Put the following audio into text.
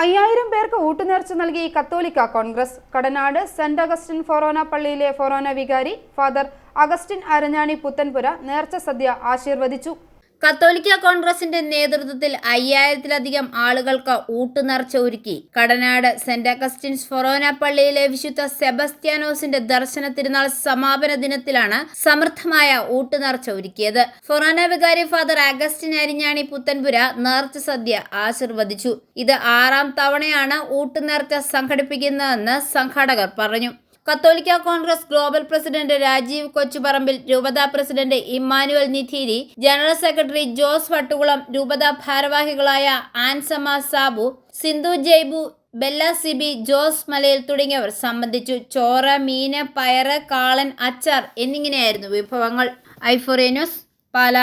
അയ്യായിരം പേർക്ക് ഊട്ടുനേർച്ച നൽകി കത്തോലിക്ക കോൺഗ്രസ്. കടനാട് സെന്റ് അഗസ്റ്റിൻ ഫൊറോന പള്ളിയിലെ ഫൊറോന വികാരി ഫാദർ അഗസ്റ്റിൻ അരഞ്ഞാണി പുത്തൻപുര നേർച്ച സദ്യ ആശീർവദിച്ചു. കത്തോലിക്ക കോൺഗ്രസിന്റെ നേതൃത്വത്തിൽ അയ്യായിരത്തിലധികം ആളുകൾക്ക് ഊട്ടുനർച്ച ഒരുക്കി. കടനാട് സെന്റ് അഗസ്റ്റിൻസ് ഫൊറോന പള്ളിയിലെ വിശുദ്ധ സെബസ്ത്യാനോസിന്റെ ദർശന തിരുനാൾ സമാപന ദിനത്തിലാണ് സമൃദ്ധമായ ഊട്ടുനർച്ച ഒരുക്കിയത്. ഫൊറോന വികാരി ഫാദർ അഗസ്റ്റിൻ അരിഞ്ഞാണി പുത്തൻപുര നേർച്ച സദ്യ ആശീർവദിച്ചു. ഇത് ആറാം തവണയാണ് ഊട്ടുനേർച്ച സംഘടിപ്പിക്കുന്നതെന്ന് സംഘാടകർ പറഞ്ഞു. കത്തോലിക്ക കോൺഗ്രസ് ഗ്ലോബൽ പ്രസിഡന്റ് രാജീവ് കൊച്ചുപറമ്പിൽ രൂപത president Emmanuel Nitheeri general secretary Jose Vattukulam രൂപത ഭാരവാഹികളായ ആൻസമ സാബു സിന്ധു ജയ്ബു ബെല്ല സിബി ജോസ് മലയിൽ തുടങ്ങിയവർ സംബന്ധിച്ചു ചോറ മീന് പയറ് കാളൻ അച്ചാർ എന്നിങ്ങനെയായിരുന്നു വിഭവങ്ങൾ. ഐഫോറേനോസ് പാല.